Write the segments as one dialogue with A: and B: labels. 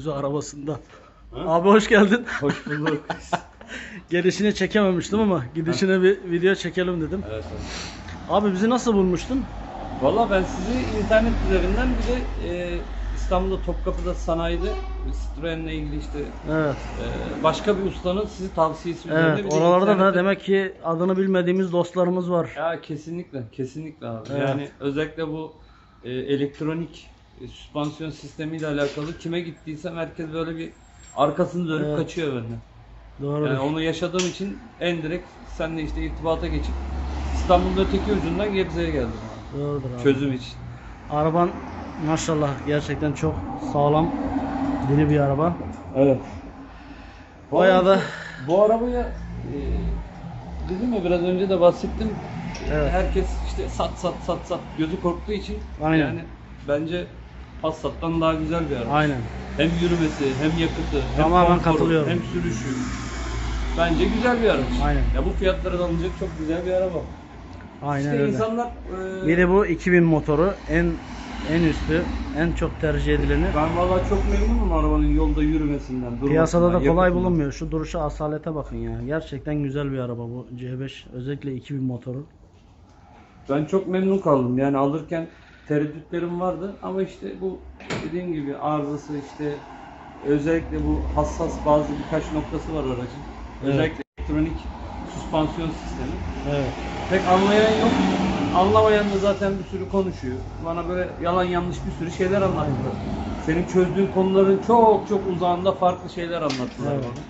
A: gözü arabasında. Abi hoş geldin.
B: Hoş bulduk.
A: Gelişini çekememiştim ama gidişine bir video çekelim dedim.
B: evet.
A: Abi bizi nasıl bulmuştun?
B: Valla ben sizi internet üzerinden bir de e, İstanbul'da Topkapı'da sanayide Citroen'le ilgili işte
A: Evet.
B: e, başka bir ustanın sizi tavsiyesi üzerine bir
A: Evet.
B: de
A: Oralarda da demek ki adını bilmediğimiz dostlarımız var.
B: Ya kesinlikle, kesinlikle abi.
A: Evet.
B: Yani özellikle bu e, elektronik e, süspansiyon sistemiyle alakalı kime gittiysem herkes böyle bir arkasını dönüp
A: Evet.
B: kaçıyor benden.
A: Doğru.
B: Yani onu yaşadığım için en direkt seninle işte irtibata geçip İstanbul'un öteki ucundan Gebze'ye geldim abi.
A: Doğrudur abi.
B: Çözüm için.
A: Araban maşallah gerçekten çok sağlam diri bir araba.
B: Evet.
A: Bayağı da
B: Bu arabaya e, dedim ya biraz önce de bahsettim.
A: Evet.
B: Herkes işte sat sat sat sat gözü korktuğu için
A: Aynen.
B: yani bence Passat'tan daha güzel bir araba.
A: aynen.
B: Hem yürümesi, hem yakıtı, hem
A: Tamamen
B: konforu,
A: katılıyorum.
B: hem sürüşü. Bence güzel bir araç.
A: Aynen.
B: Ya bu fiyatlara da alınacak çok güzel bir araba.
A: Aynen
B: işte
A: öyle.
B: insanlar e,
A: Bir de bu 2000 motoru en en üstü, en çok tercih edileni.
B: ben vallahi çok memnunum arabanın yolda yürümesinden, durmasından,
A: Piyasada da kolay
B: yakıtından.
A: bulunmuyor. Şu duruşa asalete bakın ya. Gerçekten güzel bir araba bu C5. Özellikle 2000 motoru.
B: Ben çok memnun kaldım. Yani alırken tereddütlerim vardı ama işte bu dediğim gibi arızası işte özellikle bu hassas bazı birkaç noktası var aracın.
A: Evet.
B: Özellikle elektronik süspansiyon sistemi.
A: Evet.
B: Pek anlayan yok. Anlamayan da zaten bir sürü konuşuyor. Bana böyle yalan yanlış bir sürü şeyler anlattılar. Senin çözdüğün konuların çok çok uzağında farklı şeyler anlattılar
A: Evet.
B: bana.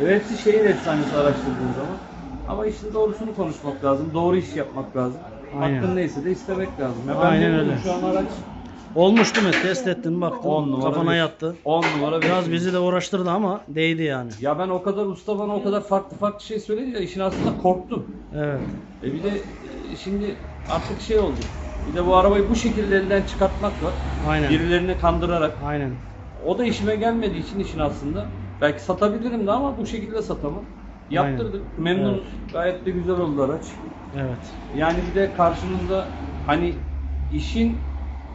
B: Ve hepsi şehir efsanesi araştırdığın zaman. Ama işin doğrusunu konuşmak lazım. Doğru iş yapmak lazım.
A: Aynen.
B: Hakkın neyse de istemek lazım. Ya ben
A: Aynen öyle.
B: Şu an araç
A: Olmuş değil mi? Test ettin baktın.
B: 10 numara.
A: Kafana
B: beş.
A: yattı.
B: 10 numara. beş
A: Biraz
B: numara.
A: bizi de uğraştırdı ama değdi yani.
B: Ya ben o kadar usta bana o kadar farklı farklı şey söyleyince işin aslında korktum.
A: Evet.
B: E bir de e, şimdi artık şey oldu. Bir de bu arabayı bu şekilde elden çıkartmak var.
A: Aynen.
B: Birilerini kandırarak.
A: Aynen.
B: O da işime gelmediği için işin aslında. Belki satabilirim de ama bu şekilde satamam. Yaptırdık. Memnunuz. Gayet de güzel oldu araç.
A: Evet.
B: Yani bir de karşınızda hani işin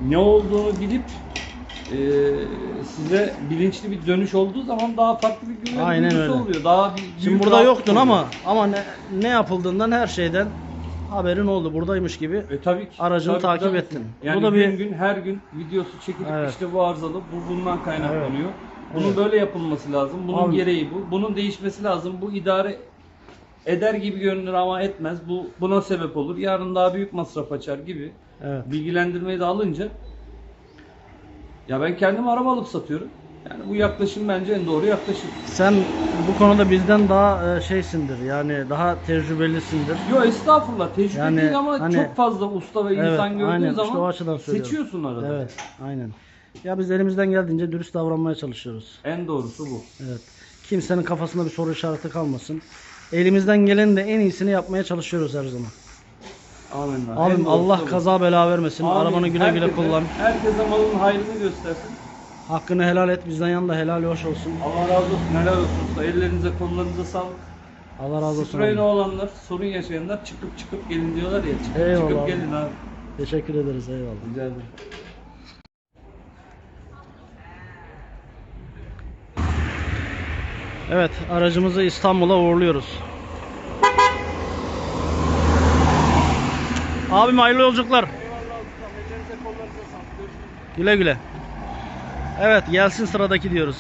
B: ne olduğunu bilip e, size bilinçli bir dönüş olduğu zaman daha farklı bir güven
A: Aynen
B: duygusu
A: öyle.
B: oluyor. Daha bir
A: Şimdi burada yoktun
B: oluyor.
A: ama ama ne, ne yapıldığından her şeyden haberin oldu. Buradaymış gibi.
B: E tabii ki.
A: Aracını
B: Tabii,
A: takip
B: tabii.
A: ettin.
B: Yani
A: Bu da
B: gün
A: bir-
B: gün her gün videosu çekilip
A: Evet.
B: işte bu arızalı, bu bundan kaynaklanıyor. Bunun
A: Evet.
B: böyle yapılması lazım. Bunun
A: Abi-
B: gereği bu. Bunun değişmesi lazım. Bu idare eder gibi görünür ama etmez. Bu buna sebep olur. Yarın daha büyük masraf açar gibi.
A: Evet.
B: Bilgilendirmeyi de alınca ya ben kendim araba alıp satıyorum. Yani bu yaklaşım bence en doğru yaklaşım.
A: Sen bu konuda bizden daha e, şeysindir. Yani daha tecrübelisindir.
B: Yo estağfurullah tecrübe
A: Yani
B: değil ama
A: hani-
B: çok fazla usta ve
A: Evet,
B: insan gördüğün
A: aynen. İşte
B: zaman
A: o açıdan söylüyorum.
B: seçiyorsun arada.
A: Evet, aynen. Ya biz elimizden geldiğince dürüst davranmaya çalışıyoruz.
B: En doğrusu bu.
A: Evet. Kimsenin kafasında bir soru işareti kalmasın. Elimizden gelenin de en iyisini yapmaya çalışıyoruz her zaman.
B: Amin. En
A: Abim
B: doğrusu
A: Allah
B: bu.
A: kaza bela vermesin.
B: Amin.
A: Arabanı güle güle
B: Herkese-
A: kullan.
B: Herkese malın hayrını göstersin.
A: Hakkını helal et. Bizden yan da helal hoş olsun.
B: Allah razı olsun. Helal olsun. usta. Ellerinize kollarınıza sağlık.
A: Allah razı olsun. Abi.
B: olanlar, sorun yaşayanlar çıkıp çıkıp gelin diyorlar ya. Çıkıp
A: Eyvallah
B: çıkıp gelin abi.
A: Teşekkür ederiz. Eyvallah.
B: Rica ederim.
A: Evet, aracımızı İstanbul'a uğurluyoruz. Abim hayırlı yolculuklar. Güle güle. Evet, gelsin sıradaki diyoruz.